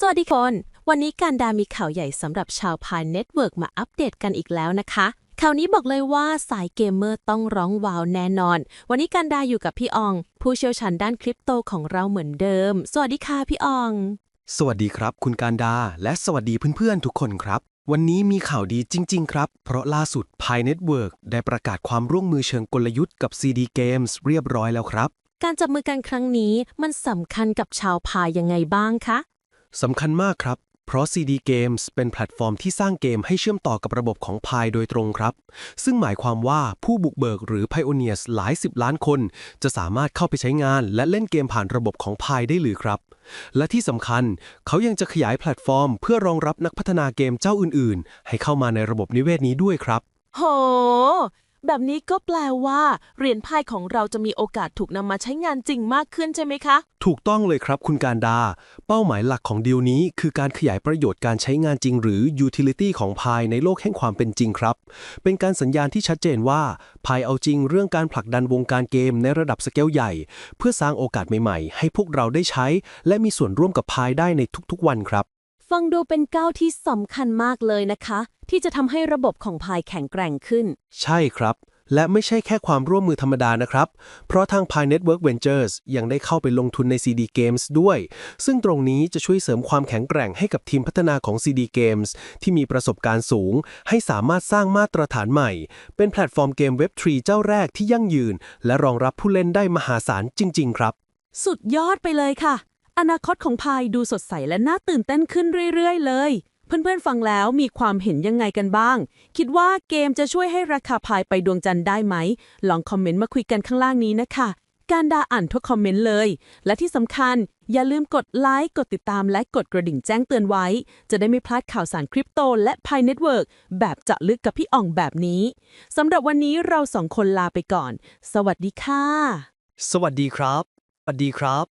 สวัสดีคน วันนี้การดามีข่าวใหญ่สำหรับชาวพายเน็ตเวิร์กมาอัปเดตกันอีกแล้วนะคะข่าวนี้บอกเลยว่าสายเกมเมอร์ต้องร้องว้าวแน่นอน วันนี้การดาอยู่กับพี่ออง ผู้เชี่ยวชาญด้านคริปโตของเราเหมือนเดิม สวัสดีค่ะพี่ออง สวัสดีครับ คุณการดา และสวัสดีเพื่อนๆทุกคนครับ วันนี้มีข่าวดีจริง ๆ ครับ เพราะล่าสุด Pi Network ได้ประกาศความร่วมมือเชิงกลยุทธ์กับ CD Games เรียบร้อยแล้วครับ การจับมือกันครั้งนี้มันสำคัญกับชาวพายยังไงบ้างคะ สำคัญมากครับ เพราะ CD Games เป็นแพลตฟอร์มที่สร้างเกมให้เชื่อมต่อกับระบบของ Pi โดยตรงครับ ซึ่งหมายความว่าผู้บุกเบิกหรือ Pioneers หลายสิบล้านคน จะสามารถเข้าไปใช้งาน และเล่นเกมผ่านระบบของ Pi ได้เลยครับ และที่สำคัญเขายังจะขยายแพลตฟอร์ม เพื่อรองรับนักพัฒนาเกมเจ้าอื่น ๆ ให้เข้ามาในระบบนิเวศนี้ด้วยครับ โห แบบนี้ก็แปลว่า เหรียญพายของเราจะมีโอกาสถูกนำมาใช้งานจริงมากขึ้นใช่ไหมคะ ถูกต้องเลยครับคุณการดา เป้าหมายหลักของดีลนี้ คือการขยายประโยชน์การใช้งานจริง หรือ utility ของ Pi ในโลกแห่งความเป็นจริงครับ เป็นการสัญญาณที่ชัดเจนว่า Pi เอาจริงเรื่องการผลักดันวงการเกมในระดับสเกลใหญ่ เพื่อสร้างโอกาสใหม่ๆ ให้พวกเราได้ใช้ และมีส่วนร่วมกับ Pi ได้ในทุกๆวันครับ ฟังดูเป็นก้าวที่สำคัญมากเลยนะคะ ที่จะทำให้ระบบของพายแข็งแกร่งขึ้น ใช่ครับ และไม่ใช่แค่ความร่วมมือธรรมดานะครับ เพราะทาง Pi Network Ventures ยังได้เข้าไปลงทุนใน CD Games ด้วย ซึ่งตรงนี้จะช่วยเสริมความแข็งแกร่งให้กับทีมพัฒนาของ CD Games ที่มีประสบการณ์สูง ให้สามารถสร้างมาตรฐานใหม่ เป็นแพลตฟอร์มเกม Web3 เจ้าแรกที่ยั่งยืน และรองรับผู้เล่นได้มหาศาลจริง ๆ ครับ สุดยอดไปเลยค่ะ อนาคตของพายดูสดใสและน่าตื่นเต้นขึ้นเรื่อย ๆ เลย เพื่อนๆฟังแล้วมีความเห็นยังไงกันบ้าง คิดว่าเกมจะช่วยให้ราคาพายไปดวงจันทร์ได้ไหม ลองคอมเมนต์มาคุยกันข้างล่างนี้นะคะ การดาอ่านทุกคอมเมนต์เลย และที่สำคัญ อย่าลืมกดไลค์กดติดตามและกดกระดิ่งแจ้งเตือนไว้ จะได้ไม่พลาดข่าวสารคริปโตและพายเน็ตเวิร์กแบบเจาะลึกกับพี่อ่องแบบนี้สำหรับวันนี้เราสองคนลาไปก่อน สวัสดีค่ะ สวัสดีครับ สวัสดีครับ